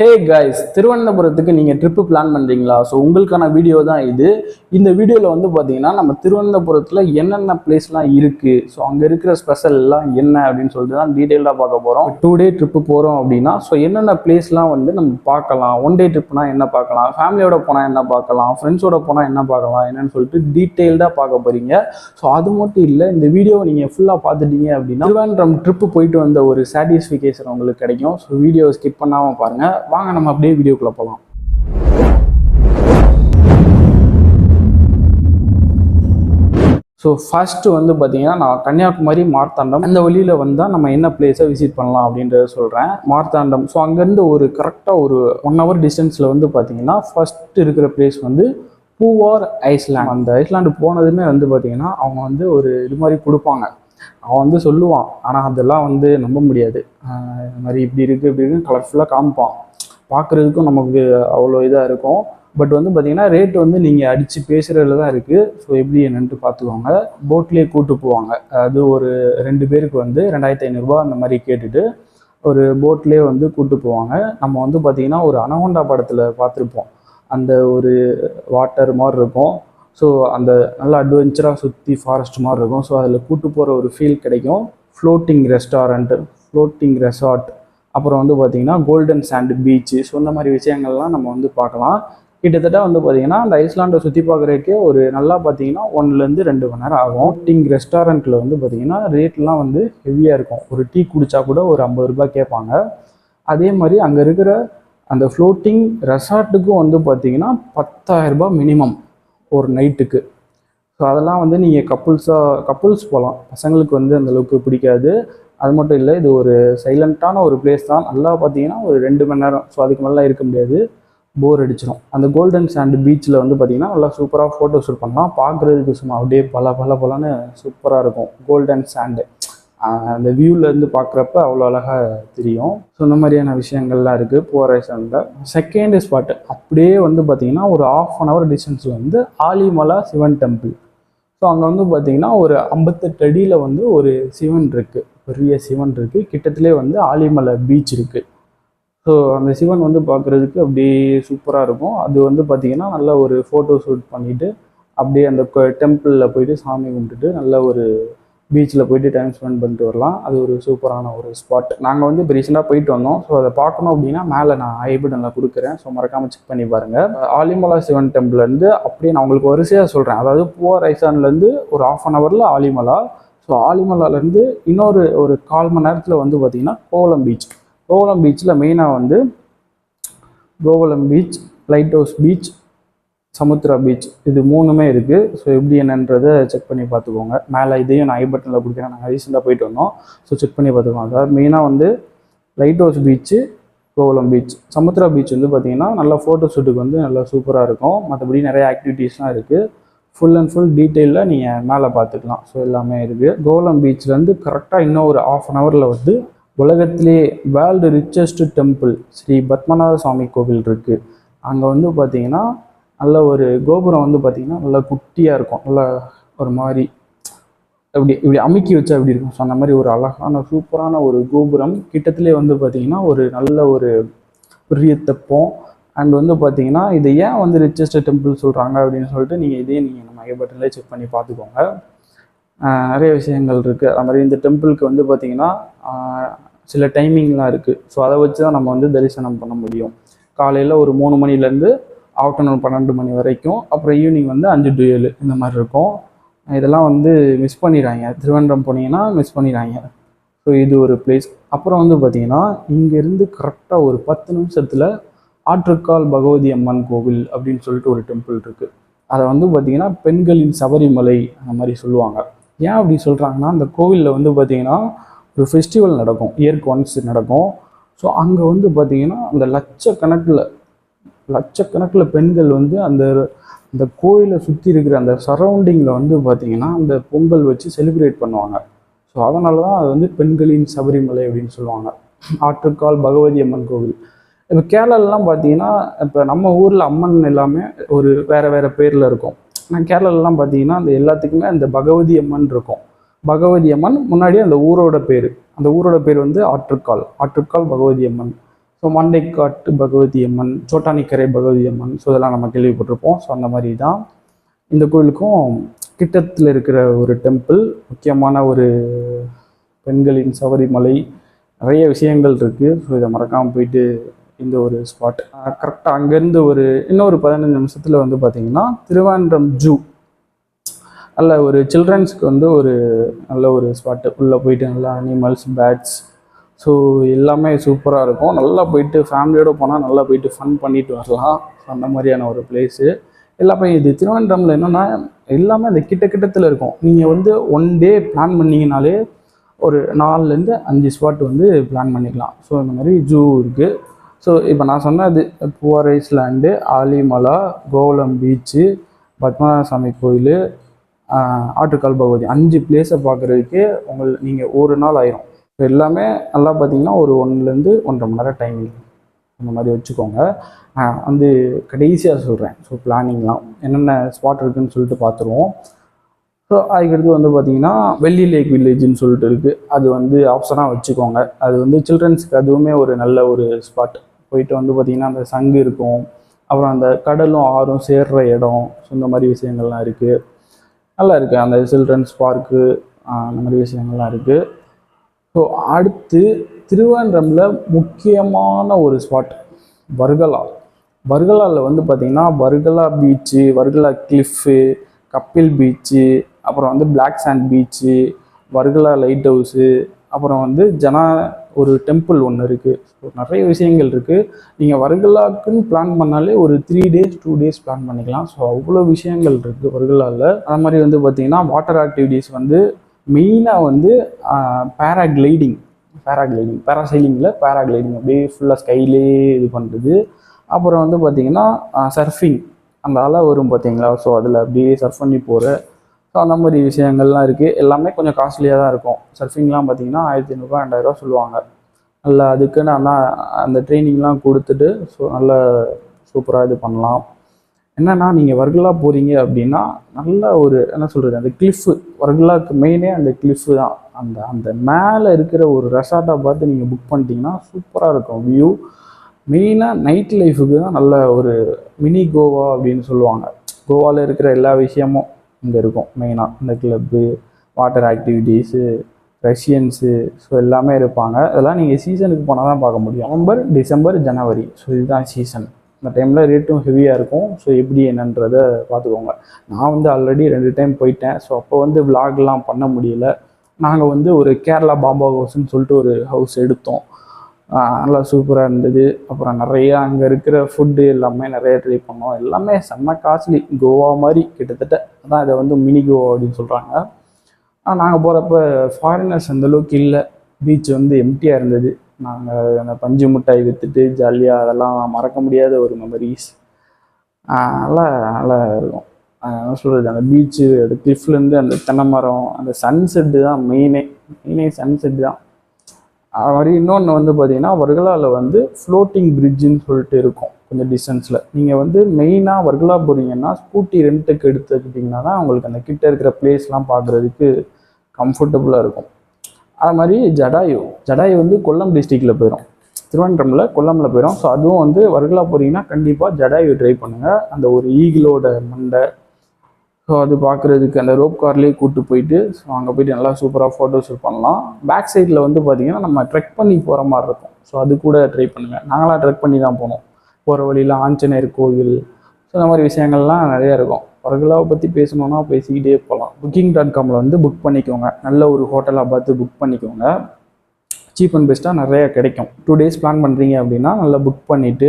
ஹே guys திருவனந்தபுரத்துக்கு நீங்கள் trip plan பண்ணுறீங்களா ஸோ உங்களுக்கான வீடியோ தான் இது. இந்த வீடியோவில் வந்து பார்த்தீங்கன்னா நம்ம திருவனந்தபுரத்தில் என்னென்ன பிளேஸ்லாம் இருக்குது ஸோ அங்கே இருக்கிற ஸ்பெஷல்லாம் என்ன அப்படின்னு சொல்லிட்டு தான் டீட்டெயிலாக பார்க்க போகிறோம் டூ டே ட்ரிப்பு போகிறோம் அப்படின்னா ஸோ என்னென்ன பிளேஸ்லாம் வந்து நம்ம பார்க்கலாம்? ஒன் டே ட்ரிப்னா என்ன பார்க்கலாம்? ஃபேமிலியோட போனால் என்ன பார்க்கலாம்? ஃப்ரெண்ட்ஸோட போனால் என்ன பார்க்கலாம்? என்னன்னு சொல்லிட்டு டீட்டெயில்டாக பார்க்க போகிறீங்க ஸோ அது மட்டும் இல்லை இந்த வீடியோவை நீங்கள் ஃபுல்லாக பார்த்துட்டீங்க அப்படின்னா திருவேண்டரம் ட்ரிப்பு போயிட்டு வந்த ஒரு சாட்டிஸ்ஃபிகேஷன் உங்களுக்கு கிடைக்கும். ஸோ வீடியோவை ஸ்கிப் பண்ணாமல் பாருங்கள் வாங்க நம்ம அப்படியே வீடியோக்குள்ளே போகலாம் ஸோ ஃபஸ்ட்டு வந்து பார்த்தீங்கன்னா நான் கன்னியாகுமரி மார்த்தாண்டம் அந்த வழியில் வந்தால் நம்ம என்ன பிளேஸை விசிட் பண்ணலாம் அப்படின்றத சொல்கிறேன் மார்த்தாண்டம். ஸோ அங்கேருந்து ஒரு கரெக்டாக ஒரு ஒன் ஹவர் டிஸ்டன்ஸில் வந்து பார்த்தீங்கன்னா ஃபஸ்ட் இருக்கிற பிளேஸ் வந்து பூவார் ஐஸ்லாண்ட் அந்த ஐஸ்லாண்டு போனதுமே வந்து பார்த்தீங்கன்னா அவங்க வந்து ஒரு இது மாதிரி கொடுப்பாங்க. அவன் வந்து சொல்லுவான். ஆனால் அதெல்லாம் வந்து நம்ப முடியாது. இது இந்த மாதிரி இப்படி இருக்குது இப்படி இருக்குன்னு கலர்ஃபுல்லாக காமிப்பான். பார்க்குறதுக்கும் நமக்கு அவ்வளோ இதாக இருக்கும். பட் வந்து பார்த்திங்கன்னா ரேட் வந்து நீங்கள் அடித்து பேசுகிறதுல தான் இருக்குது ஸோ எப்படி என்னன்ட்டு பார்த்துக்கோங்க போட்லேயே கூட்டு போவாங்க. அது ஒரு ரெண்டு பேருக்கு வந்து ரெண்டாயிரத்தி ஐநூறுரூவா அந்த மாதிரி கேட்டுட்டு ஒரு போட்லேயே வந்து கூட்டு போவாங்க. நம்ம வந்து பார்த்திங்கன்னா ஒரு அனகொண்டா படத்தில் பார்த்துருப்போம் அந்த ஒரு வாட்டர் மாதிரி இருக்கும். ஸோ அந்த நல்ல அட்வென்ச்சராக சுற்றி ஃபாரஸ்ட் மாதிரி இருக்கும். ஸோ அதில் கூட்டு போகிற ஒரு ஃபீல் கிடைக்கும். ஃப்ளோட்டிங் ரெஸ்டாரண்ட்டு ஃப்ளோட்டிங் ரெசார்ட் அப்புறம் வந்து பார்த்திங்கன்னா கோல்டன் சாண்ட் பீச்சு ஸோ இந்த மாதிரி விஷயங்கள்லாம் நம்ம வந்து பார்க்கலாம். கிட்டத்தட்ட வந்து பார்த்தீங்கன்னா அந்த ஐஸ்லாண்டை சுற்றி பார்க்குறதுக்கே ஒரு நல்லா பார்த்தீங்கன்னா ஒன்றுலேருந்து ரெண்டு மணி நேரம் ஆகும். டிங் ரெஸ்டாரண்ட்டில் வந்து பார்த்தீங்கன்னா ரேட்லாம் வந்து ஹெவியாக இருக்கும். ஒரு டீ குடித்தா கூட ஒரு ஐம்பது ரூபாய் கேட்பாங்க அதே மாதிரி அங்கே இருக்கிற அந்த ஃப்ளோட்டிங் ரெசார்ட்டுக்கும் வந்து பார்த்தீங்கன்னா பத்தாயிரம் மினிமம் ஒரு நைட்டுக்கு ஸோ அதெல்லாம் வந்து நீங்கள் கப்புள்ஸாக கப்புள்ஸ் போகலாம் பசங்களுக்கு வந்து அந்த அளவுக்கு பிடிக்காது. அது மட்டும் இல்லை இது ஒரு சைலண்ட்டான ஒரு பிளேஸ் தான். நல்லா பார்த்தீங்கன்னா ஒரு ரெண்டு மணி நேரம். ஸோ அதுக்கு மேலாம் இருக்க முடியாது. போர் அடிச்சிடும் அந்த கோல்டன் சாண்ட் பீச்சில் வந்து பார்த்தீங்கன்னா நல்லா சூப்பராக ஃபோட்டோ ஷூட் பண்ணலாம். பார்க்குறதுக்கு சும்மா அப்படியே பல பல பலன்னு சூப்பராக இருக்கும். கோல்டன் சாண்டு அந்த வியூவிலேருந்து பார்க்குறப்ப அவ்வளோ அழகாக தெரியும். ஸோ இந்த மாதிரியான விஷயங்கள்லாம் இருக்குது போகிற சாண்டில் செகண்ட் ஸ்பாட்டு அப்படியே வந்து பார்த்தீங்கன்னா ஒரு ஆஃப் அன் ஹவர் டிஸ்டன்ஸில் வந்து ஆலிமலா சிவன் டெம்பிள் ஸோ அங்கே வந்து பார்த்தீங்கன்னா ஒரு ஐம்பத்தெட்டு அடியில் வந்து ஒரு சிவன் இருக்குது பெரிய சிவன் இருக்குது கிட்டத்திலே வந்து ஆலிமலை பீச் இருக்குது ஸோ அந்த சிவன் வந்து பார்க்குறதுக்கு அப்படியே சூப்பராக இருக்கும். அது வந்து பார்த்திங்கன்னா நல்ல ஒரு ஃபோட்டோ ஷூட் பண்ணிவிட்டு அப்படியே அந்த டெம்பிளில் போயிட்டு சாமி கும்பிட்டுட்டு நல்ல ஒரு பீச்சில் போயிட்டு டைம் ஸ்பெண்ட் பண்ணிட்டு வரலாம். அது ஒரு சூப்பரான ஒரு ஸ்பாட் நாங்கள் வந்து இப்போ ரீசெண்டாக போயிட்டு வந்தோம். ஸோ அதை பார்க்கணும் அப்படின்னா மேலே நான் ஐபிட் நல்லா கொடுக்குறேன். ஸோ மறக்காமல் செக் பண்ணி பாருங்கள் ஆலிமலா சிவன் டெம்பிள்லேருந்து அப்படியே நான் உங்களுக்கு வரிசையாக சொல்கிறேன் அதாவது பூவா ரைசான்லேருந்து ஒரு ஆஃப் அன் ஹவரில் ஆலிமலா ஸோ ஆலிமலாலேருந்து இன்னொரு ஒரு கால் மணி நேரத்தில் வந்து பார்த்திங்கன்னா கோவலம் பீச் கோவலம் பீச்சில் மெயினாக வந்து Kovalam beach light house beach Samudra beach இது மூணுமே இருக்குது ஸோ எப்படி என்னன்றதை செக் பண்ணி பார்த்துக்கோங்க. மேலே இதையும் நான் ஐ பட்டனில் கொடுக்குறேன். நாங்கள் ரீசெண்டாக போயிட்டு வந்தோம். ஸோ செக் பண்ணி பார்த்துக்கோங்க. அதாவது மெயினாக வந்து light house beach Kovalam beach Samudra beach வந்து பார்த்திங்கன்னா நல்லா ஃபோட்டோ ஷூட்டுக்கு வந்து நல்லா சூப்பராக இருக்கும். மற்றபடி நிறைய ஆக்டிவிட்டீஸ்லாம் இருக்குது ஃபுல் அண்ட் ஃபுல் டீட்டெயிலில் நீங்கள் மேலே பார்த்துக்கலாம். ஸோ எல்லாமே இருக்குது கோலம் பீச்லேருந்து கரெக்டாக இன்னும் ஒரு ஆஃப் அன் ஹவரில் வந்து உலகத்திலே world richest temple Sri Padmanabha Swamy கோவில் இருக்குது அங்கே வந்து பார்த்தீங்கன்னா நல்ல ஒரு கோபுரம் வந்து பார்த்திங்கன்னா நல்லா குட்டியாக இருக்கும். நல்லா ஒரு மாதிரி இப்படி இப்படி அமுக்கி வச்சா எப்படி இருக்கும்? ஸோ அந்த மாதிரி ஒரு அழகான சூப்பரான ஒரு கோபுரம். கிட்டத்திலே வந்து பார்த்திங்கன்னா ஒரு நல்ல ஒரு பெரிய தெப்பம். அண்ட் வந்து பார்த்தீங்கன்னா இது ஏன் வந்து ரிச்சஸ்ட் டெம்பிள் சொல்கிறாங்க அப்படின்னு சொல்லிட்டு நீங்கள் இதே நீங்கள் நம்ம ஐபட்டன்லேயே செக் பண்ணி பார்த்துக்கோங்க. நிறைய விஷயங்கள் இருக்குது அது மாதிரி இந்த டெம்பிளுக்கு வந்து பார்த்திங்கன்னா சில டைமிங்லாம் இருக்குது ஸோ அதை வச்சு தான் நம்ம வந்து தரிசனம் பண்ண முடியும். காலையில் ஒரு மூணு மணிலேருந்து ஆஃப்டர்நூன் பன்னெண்டு மணி வரைக்கும் அப்புறம் ஈவினிங் வந்து அஞ்சு டு ஏழு இந்த மாதிரி இருக்கும். இதெல்லாம் வந்து மிஸ் பண்ணிடுறாங்க திருவனந்தபுரம் போனீங்கன்னா மிஸ் பண்ணிடுறாங்க ஸோ இது ஒரு பிளேஸ் அப்புறம் வந்து பார்த்தீங்கன்னா இங்கேருந்து கரெக்டாக ஒரு பத்து நிமிஷத்தில் ஆற்றுக்கால் பகவதி அம்மன் கோவில் அப்படின்னு சொல்லிட்டு ஒரு டெம்பிள் இருக்குது அதை வந்து பார்த்திங்கன்னா பெண்களின் சபரிமலை அந்த மாதிரி சொல்லுவாங்க. ஏன் அப்படி சொல்கிறாங்கன்னா அந்த கோவிலில் வந்து பார்த்திங்கன்னா ஒரு ஃபெஸ்டிவல் நடக்கும். இயர்க்கு ஒன்ஸ் நடக்கும். ஸோ அங்கே வந்து பார்த்திங்கன்னா அந்த லட்சக்கணக்கில் லட்சக்கணக்கில் பெண்கள் வந்து அந்த அந்த கோயிலை சுற்றி இருக்கிற அந்த சரௌண்டிங்கில் வந்து பார்த்திங்கன்னா அந்த பொங்கல் வச்சு செலிப்ரேட் பண்ணுவாங்க. ஸோ அதனால தான் அது வந்து பெண்களின் சபரிமலை அப்படின்னு சொல்லுவாங்க. ஆற்றுக்கால் பகவதி அம்மன் கோவில். இப்போ கேரளாலலாம் பார்த்தீங்கன்னா இப்போ நம்ம ஊரில் அம்மன் எல்லாமே ஒரு வேறு வேறு பேரில் இருக்கும். ஆனால் கேரளாலலாம் பார்த்தீங்கன்னா அந்த எல்லாத்துக்குமே அந்த பகவதி அம்மன் இருக்கும். பகவதி அம்மன் முன்னாடி அந்த ஊரோட பேர். அந்த ஊரோட பேர் வந்து ஆற்றுக்கால். ஆற்றுக்கால் பகவதி அம்மன். ஸோ மண்டைக்காட்டு பகவதி அம்மன் சோட்டானிக்கரை பகவதி அம்மன். ஸோ இதெல்லாம் நம்ம கேள்விப்பட்டிருப்போம். ஸோ அந்த மாதிரி தான் இந்த கோயிலுக்கும் கிட்டத்தில் இருக்கிற ஒரு டெம்பிள் முக்கியமான ஒரு பெண்களின் சபரிமலை நிறைய விஷயங்கள் இருக்குது ஸோ இதை மறக்காமல் போயிட்டு இந்த ஒரு ஸ்பாட் கரெக்டாக அங்கேருந்து ஒரு இன்னொரு பதினஞ்சு நிமிஷத்தில் வந்து பார்த்தீங்கன்னா திருவாண்டம் ஜூ. நல்ல ஒரு சில்ட்ரன்ஸ்க்கு வந்து ஒரு நல்ல ஒரு ஸ்பாட்டு உள்ளே போயிட்டு நல்லா அனிமல்ஸ் பேட்ஸ் ஸோ எல்லாமே சூப்பராக இருக்கும். நல்லா போயிட்டு ஃபேமிலியோடு போனால் நல்லா போயிட்டு ஃபன் பண்ணிட்டு வரலாம். ஸோ அந்த மாதிரியான ஒரு பிளேஸு எல்லாமே இது திருவனந்தபுரம்ல என்னென்னா எல்லாமே அந்த கிட்ட கிட்டத்தில் இருக்கும். நீங்கள் வந்து ஒன் டே பிளான் பண்ணிங்கனாலே ஒரு நாலுலேருந்து அஞ்சு ஸ்பாட் வந்து பிளான் பண்ணிக்கலாம். ஸோ இந்த மாதிரி ஜூ இருக்குது ஸோ இப்போ நான் சொன்னது பூவார் ஐஸ்லாண்டு ஆலிமலா கோவலம் பீச்சு பத்மநாப சாமி கோயில் ஆற்றுக்கால் பகவதி அஞ்சு பிளேஸை பார்க்குறதுக்கு உங்கள் நீங்கள் ஒரு நாள் ஆயிரும். இப்போ எல்லாமே நல்லா பார்த்தீங்கன்னா ஒரு ஒன்றுலேருந்து ஒன்றரை மணி நேரம் டைமிங் அந்த மாதிரி வச்சுக்கோங்க. நான் வந்து கடைசியாக சொல்கிறேன் ஸோ பிளானிங்லாம் என்னென்ன ஸ்பாட் இருக்குன்னு சொல்லிட்டு பார்த்துருவோம் ஸோ அதுக்கடுத்து வந்து பார்த்தீங்கன்னா வெள்ளி லேக் வில்லேஜ்னு சொல்லிட்டு இருக்குது அது வந்து ஆப்ஷனாக வச்சுக்கோங்க. அது வந்து சில்ட்ரன்ஸுக்கு அதுவுமே ஒரு நல்ல ஒரு ஸ்பாட் போயிட்டு வந்து பார்த்திங்கன்னா அந்த சங்கு இருக்கும். அப்புறம் அந்த கடலும் ஆறும் சேர்ற இடம். ஸோ இந்த மாதிரி விஷயங்கள்லாம் இருக்குது நல்லா இருக்குது அந்த சில்ட்ரன்ஸ் பார்க்கு அந்த மாதிரி விஷயங்கள்லாம் இருக்குது ஸோ அடுத்து திருவேன்றமில் முக்கியமான ஒரு ஸ்பாட் வர்கலா. வர்கலாவில் வந்து பார்த்திங்கன்னா Varkala beach Varkala cliff Kappil beach அப்புறம் வந்து black sand beach Varkala light house அப்புறம் வந்து ஜனா ஒரு டெம்பிள் ஒன்று இருக்குது ஸோ நிறைய விஷயங்கள் இருக்குது நீங்கள் வருகலாக்குன்னு பிளான் பண்ணாலே ஒரு three days two days plan பண்ணிக்கலாம். ஸோ அவ்வளோ விஷயங்கள் இருக்குது வர்கலாவில் அது மாதிரி வந்து பார்த்திங்கன்னா வாட்டர் ஆக்டிவிட்டீஸ் வந்து மெயினாக வந்து பேராகிளைடிங் பேராகிளைடிங் பேராசைலிங்கில் பேராகிளைடிங் அப்படியே ஃபுல்லாக ஸ்கைலே இது பண்ணுறது அப்புறம் வந்து பார்த்திங்கன்னா சர்ஃபிங் அந்த அலை வரும் பார்த்தீங்களா ஸோ அதில் அப்படியே சர்ஃப் பண்ணி போகிற ஸோ அந்த மாதிரி விஷயங்கள்லாம் இருக்குது எல்லாமே கொஞ்சம் காஸ்ட்லியாக தான் இருக்கும். சர்ஃபிங்லாம் பார்த்தீங்கன்னா ஆயிரத்தி ஐநூறுரூவா ரெண்டாயிரரூவா சொல்லுவாங்க. நல்ல அதுக்குன்னு அந்த அந்த ட்ரைனிங்லாம் கொடுத்துட்டு ஸோ நல்ல சூப்பராக இது பண்ணலாம். என்னென்னா நீங்கள் வர்கலா போகிறீங்க அப்படின்னா நல்ல ஒரு என்ன சொல்கிறது அந்த கிளிஃபு வர்கலாக்கு மெயினே அந்த கிளிஃபு தான். அந்த அந்த மேலே இருக்கிற ஒரு ரெசார்ட்டை பார்த்து நீங்கள் புக் பண்ணிட்டீங்கன்னா சூப்பராக இருக்கும். வியூ மெயினாக நைட் லைஃபுக்கு தான் நல்ல ஒரு மினி கோவா அப்படின்னு சொல்லுவாங்க. கோவாவில் இருக்கிற எல்லா விஷயமும் இங்கே இருக்கும் மெயினாக இந்த club water activities Russians so எல்லாமே இருப்பாங்க. அதெல்லாம் நீங்கள் சீசனுக்கு போனால் தான் பார்க்க முடியும். நவம்பர் டிசம்பர் ஜனவரி ஸோ இதுதான் சீசன் இந்த டைமில் ரேட்டும் ஹெவியாக இருக்கும். ஸோ எப்படி என்னன்றதை பார்த்துக்கோங்க. நான் வந்து ஆல்ரெடி ரெண்டு டைம் போயிட்டேன். ஸோ அப்போ வந்து விலாக்லாம் பண்ண முடியல. நாங்கள் வந்து ஒரு கேரளா பாம்பா ஹவுஸ்ன்னு சொல்லிட்டு ஒரு ஹவுஸ் எடுத்தோம். நல்லா சூப்பராக இருந்தது. அப்புறம் நிறையா அங்கே இருக்கிற ஃபுட்டு எல்லாமே நிறைய ட்ரை பண்ணோம். எல்லாமே செம்ம காஸ்ட்லி கோவா மாதிரி கிட்டத்தட்ட அதான் இதை வந்து மினி கோவா அப்படின்னு சொல்கிறாங்க ஆனால் நாங்கள் போகிறப்ப ஃபாரினர்ஸ் அந்த அளவுக்கு இல்லை. பீச் வந்து எம்டியாக இருந்தது. நாங்கள் அந்த பஞ்சு மிட்டாய் விற்றுட்டு ஜாலியாக அதெல்லாம் மறக்க முடியாத ஒரு மெமரிஸ் நல்லா நல்லா இருக்கும். என்ன சொல்கிறது அந்த பீச்சு அந்த கிளிஃப்லேருந்து அந்த தென்னை மரம் அந்த சன்செட்டு தான் மெயினே மெயினே சன்செட்டு தான். அது மாதிரி இன்னொன்று வந்து பார்த்தீங்கன்னா வர்கலாவில் வந்து ஃப்ளோட்டிங் பிரிட்ஜுன்னு சொல்லிட்டு இருக்கும். கொஞ்சம் டிஸ்டன்ஸில் நீங்கள் வந்து மெயினாக வர்கலா போகிறீங்கன்னா ஸ்கூட்டி ரெண்ட்டுக்கு எடுத்துக்கிட்டிங்கன்னா தான் உங்களுக்கு அந்த கிட்ட இருக்கிற பிளேஸ்லாம் பார்க்குறதுக்கு கம்ஃபர்டபுளாக இருக்கும். அது மாதிரி ஜடாயு. ஜடாயு வந்து கொல்லம் டிஸ்ட்ரிக்டில் போயிடும் திருவனந்தபுரமில் கொல்லமில் போயிடும் ஸோ அதுவும் வந்து வர்கலா போகிறீங்கன்னா கண்டிப்பாக ஜடாயு ட்ரை பண்ணுங்கள் அந்த ஒரு ஈகிளோட மண்டை ஸோ அது பார்க்குறதுக்கு அந்த ரோப் கார்லேயே கூப்பிட்டு போயிட்டு ஸோ அங்கே போயிட்டு நல்லா சூப்பராக ஃபோட்டோஸ் பண்ணலாம். பேக் சைடில் வந்து பார்த்தீங்கன்னா நம்ம ட்ரெக் பண்ணி போகிற மாதிரி இருக்கும். ஸோ அது கூட ட்ரை பண்ணுங்கள் நாங்களாம் ட்ரெக் பண்ணி தான் போனோம். போகிற வழியில் ஆஞ்சநேயர் கோவில். ஸோ இந்த மாதிரி விஷயங்கள்லாம் நிறையா இருக்கும். வர்கலாவை பற்றி பேசணுன்னா பேசிக்கிட்டே போகலாம். புக்கிங் டாட் காமில் வந்து புக் பண்ணிக்கோங்க. நல்ல ஒரு ஹோட்டலாக பார்த்து புக் பண்ணிக்கோங்க. சீப் அண்ட் பெஸ்ட்டாக நிறையா கிடைக்கும். டூ டேஸ் பிளான் பண்ணுறீங்க அப்படின்னா நல்லா புக் பண்ணிவிட்டு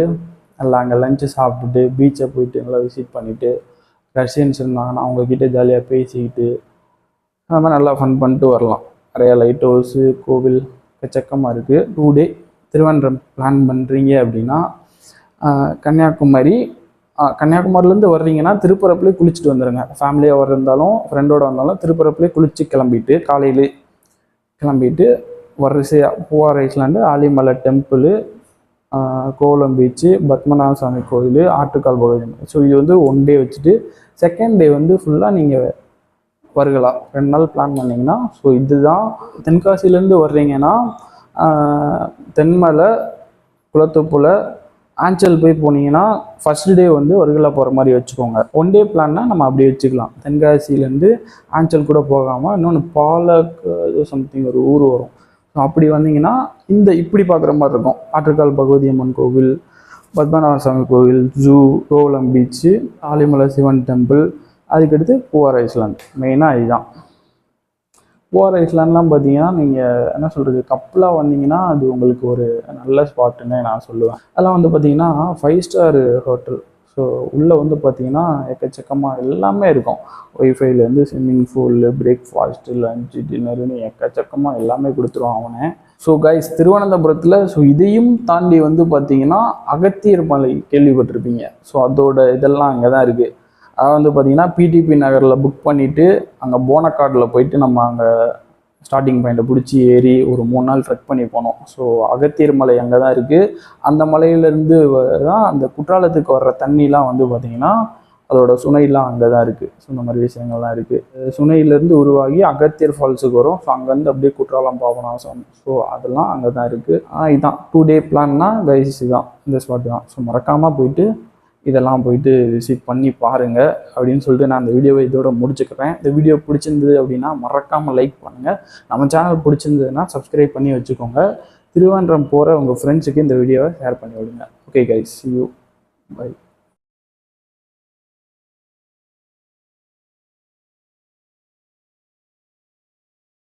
நல்லா அங்கே லஞ்சு சாப்பிட்டுட்டு பீச்சை போயிட்டு நல்லா விசிட் பண்ணிவிட்டு ரஷ்யன்ஸ் இருந்தாங்கன்னா அவங்கக்கிட்ட ஜாலியாக பேசிக்கிட்டு அந்த மாதிரி நல்லா ஃபன் பண்ணிட்டு வரலாம். நிறையா லைட் ஹவுஸு கோவில் எக்கச்சக்கமாக இருக்குது டூ டே திருவனந்தபுரம் பிளான் பண்ணுறீங்க அப்படின்னா கன்னியாகுமரி கன்னியாகுமரிலேருந்து வர்றீங்கன்னா திருப்பரப்புலேயே குளிச்சுட்டு வந்துடுங்க ஃபேமிலியாக இருந்தாலும் ஃப்ரெண்டோட வந்தாலும் திருப்பரப்புலேயே குளிச்சு கிளம்பிட்டு காலையிலே கிளம்பிட்டு வரிசையாக Poovar island Alimala temple Kovalam beach Padmanabha Swamy கோயில் ஆட்டுக்கால் பகுதி ஸோ இது வந்து ஒன் டே வச்சுட்டு செகண்ட் டே வந்து ஃபுல்லாக நீங்கள் வருகலாம். ரெண்டு நாள் பிளான் பண்ணிங்கன்னா ஸோ இதுதான் தென்காசிலேருந்து வர்றீங்கன்னா தென்மலை குளத்துப்புல ஆஞ்சல் போய் போனீங்கன்னா ஃபர்ஸ்ட் டே வந்து வருகலா போகிற மாதிரி வச்சுக்கோங்க. ஒன் டே பிளான்னா நம்ம அப்படி வச்சுக்கலாம். தென்காசியிலேருந்து ஆஞ்சல் கூட போகாமல் இன்னொன்று பாலக்கு சம்திங் ஒரு ஊர் வரும். அப்படி வந்தீங்கன்னா இந்த இப்படி பார்க்குற மாதிரி இருக்கும். ஆற்றுக்கால் பகவதி அம்மன் கோவில் பத்மநாபசாமி கோவில் zoo Kovalam beach Alimala Shiva temple அதுக்கடுத்து பூவார் ஐஸ்லாண்ட் மெயினாக இதுதான். பூவார் ஐஸ்லாண்ட்லாம் பார்த்தீங்கன்னா நீங்கள் என்ன சொல்கிறது கப்பலாக வந்தீங்கன்னா அது உங்களுக்கு ஒரு நல்ல ஸ்பாட்டுன்னு நான் சொல்லுவேன். அதெல்லாம் வந்து பார்த்தீங்கன்னா ஃபைவ் ஸ்டார் ஹோட்டல் ஸோ உள்ளே வந்து பார்த்தீங்கன்னா எக்கச்சக்கமாக எல்லாமே இருக்கும். ஒய்ஃபைலேருந்து ஸ்விம்மிங் ஃபூலு பிரேக்ஃபாஸ்ட்டு லஞ்சு டின்னருன்னு எக்கச்சக்கமாக எல்லாமே கொடுத்துருவான் அவனை. ஸோ கைஸ் திருவனந்தபுரத்தில் ஸோ இதையும் தாண்டி வந்து பார்த்தீங்கன்னா அகத்தியர் மலை கேள்விப்பட்டிருப்பீங்க. ஸோ அதோட இதெல்லாம் அங்கே தான் இருக்குது அதை வந்து பார்த்தீங்கன்னா பிடிபி நகரில் புக் பண்ணிவிட்டு அங்கே போனக்காட்டில் போயிட்டு நம்ம அங்கே ஸ்டார்டிங் பாயிண்ட்டை பிடிச்சி ஏறி ஒரு மூணு நாள் ட்ரெக் பண்ணி போனோம். ஸோ அகத்தியர் மலை அங்கே தான் இருக்குது அந்த மலையிலேருந்து தான் அந்த குற்றாலத்துக்கு வர்ற தண்ணிலாம் வந்து பார்த்திங்கன்னா அதோட சுனைலாம் அங்கே தான் இருக்குது ஸோ இந்த மாதிரி விஷயங்கள்லாம் இருக்குது சுனையிலேருந்து உருவாகி அகத்தியர் ஃபால்ஸுக்கு வரும். ஸோ அங்கேருந்து அப்படியே குற்றாலம் பாபநாசம். ஸோ அதெல்லாம் அங்கே தான் இருக்குது ஆனால் இதுதான் டூ டே பிளான்னா கைஸ் தான் இந்த ஸ்பாட் தான். ஸோ மறக்காமல் போயிட்டு இதெல்லாம் போயிட்டு விசிட் பண்ணி பாருங்கள் அப்படின்னு சொல்லிட்டு நான் இந்த வீடியோவை இதோட முடிச்சுக்கிறேன். இந்த வீடியோ பிடிச்சிருந்தது அப்படின்னா மறக்காமல் லைக் பண்ணுங்கள் நம்ம சேனல் பிடிச்சிருந்ததுன்னா சப்ஸ்கிரைப் பண்ணி வச்சுக்கோங்க. திருவான்றம் போகிற உங்கள் ஃப்ரெண்ட்ஸுக்கு இந்த வீடியோவை ஷேர் பண்ணி விடுங்க. Okay guys you by